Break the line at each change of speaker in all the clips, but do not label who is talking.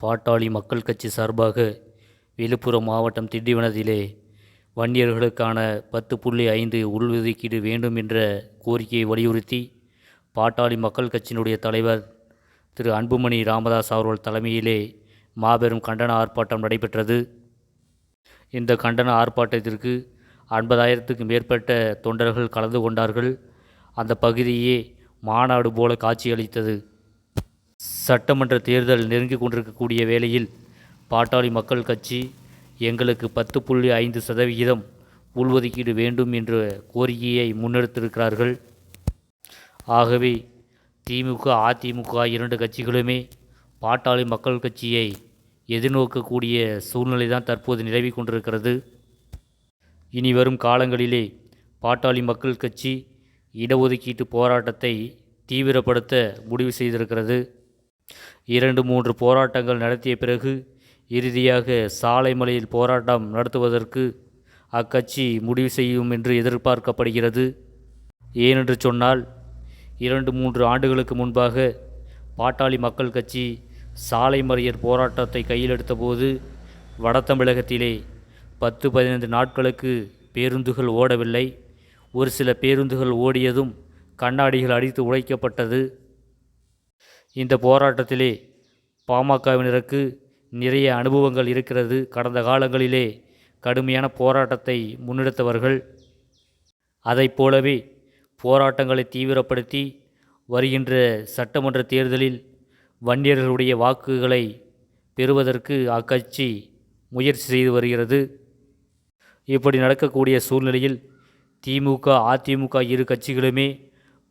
பாட்டாளி மக்கள் கட்சி சார்பாக விழுப்புரம் மாவட்டம் திண்டிவனத்திலே வன்னியர்களுக்கான பத்து புள்ளி ஐந்து உள்ஒதுக்கீடு வேண்டும் என்ற கோரிக்கையை வலியுறுத்தி பாட்டாளி மக்கள் கட்சியினுடைய தலைவர் திரு அன்புமணி ராமதாஸ் அவர்கள் தலைமையிலே மாபெரும் கண்டன ஆர்ப்பாட்டம் நடைபெற்றது. இந்த கண்டன ஆர்ப்பாட்டத்திற்கு ஐம்பதாயிரத்துக்கு மேற்பட்ட தொண்டர்கள் கலந்து கொண்டார்கள். அந்த பகுதியே மாநாடு போல காட்சியளித்தது. சட்டமன்ற தேர்தல் நெருங்கிக் கொண்டிருக்கக்கூடிய வேளையில் பாட்டாளி மக்கள் கட்சி எங்களுக்கு பத்து புள்ளி ஐந்து சதவிகிதம் உள்ஒதுக்கீடு வேண்டும் என்ற கோரிக்கையை முன்னெடுத்திருக்கிறார்கள். ஆகவே திமுக அதிமுக இரண்டு கட்சிகளுமே பாட்டாளி மக்கள் கட்சியை எதிர்நோக்கக்கூடிய சூழ்நிலை தான் தற்போது நிலவி கொண்டிருக்கிறது. இனி வரும் காலங்களிலே பாட்டாளி மக்கள் கட்சி இடஒதுக்கீட்டு போராட்டத்தை தீவிரப்படுத்த முடிவு செய்திருக்கிறது. இரண்டு மூன்று போராட்டங்கள் நடத்திய பிறகு இறுதியாக சாலைமலையில் போராட்டம் நடத்துவதற்கு அக்கட்சி முடிவு செய்யும் என்று எதிர்பார்க்கப்படுகிறது. ஏனென்று சொன்னால் இரண்டு மூன்று ஆண்டுகளுக்கு முன்பாக பாட்டாளி மக்கள் கட்சி சாலை மறியல் போராட்டத்தை கையில் எடுத்தபோது வட தமிழகத்திலே பத்து பதினைந்து நாட்களுக்கு பேருந்துகள் ஓடவில்லை. ஒரு சில பேருந்துகள் ஓடியதும் கண்ணாடிகள் அடித்து உடைக்கப்பட்டது. இந்த போராட்டத்திலே பாமகவினருக்கு நிறைய அனுபவங்கள் இருக்கிறது. கடந்த காலங்களிலே கடுமையான போராட்டத்தை முன்னெடுத்தவர்கள் அதைப் போலவே போராட்டங்களை தீவிரப்படுத்தி வருகின்ற சட்டமன்ற தேர்தலில் வன்னியர்களுடைய வாக்குகளை பெறுவதற்கு அக்கட்சி முயற்சி செய்து வருகிறது. இப்படி நடக்கக்கூடிய சூழ்நிலையில் திமுக அதிமுக இரு கட்சிகளுமே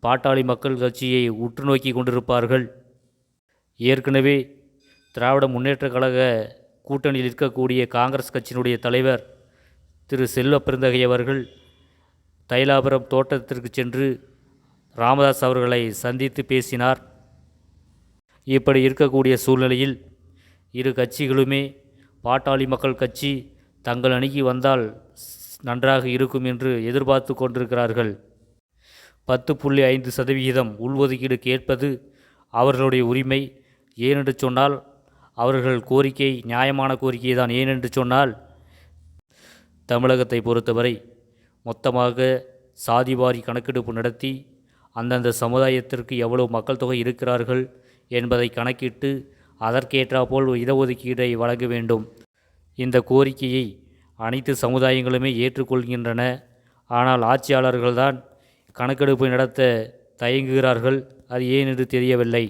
பாட்டாளி மக்கள் கட்சியை உற்று நோக்கி கொண்டிருப்பார்கள். ஏற்கனவே திராவிட முன்னேற்றக் கழக கூட்டணியில் இருக்கக்கூடிய காங்கிரஸ் கட்சியினுடைய தலைவர் திரு செல்வ பெருந்தகை அவர்கள் தைலாபுரம் தோட்டத்திற்கு சென்று ராமதாஸ் அவர்களை சந்தித்து பேசினார். இப்படி இருக்கக்கூடிய சூழ்நிலையில் இரு கட்சிகளுமே பாட்டாளி மக்கள் கட்சி தங்கள் அணுகி வந்தால் நன்றாக இருக்கும் என்று எதிர்பார்த்து கொண்டிருக்கிறார்கள். பத்து புள்ளி ஐந்து சதவிகிதம் உள்ஒதுக்கீடு கேட்பது அவர்களுடைய உரிமை. ஏனென்று சொன்னால் அவர்கள் கோரிக்கை நியாயமான கோரிக்கை தான். ஏனென்று சொன்னால் தமிழகத்தை பொறுத்தவரை மொத்தமாக சாதிவாரி கணக்கெடுப்பு நடத்தி அந்தந்த சமுதாயத்திற்கு எவ்வளவு மக்கள் தொகை இருக்கிறார்கள் என்பதை கணக்கிட்டு அதற்கேற்றாற்போல் இடஒதுக்கீடை வழங்க வேண்டும். இந்த கோரிக்கையை அனைத்து சமுதாயங்களுமே ஏற்றுக்கொள்கின்றன. ஆனால் ஆட்சியாளர்கள்தான் கணக்கெடுப்பு நடத்த தயங்குகிறார்கள். அது ஏன் என்று தெரியவில்லை.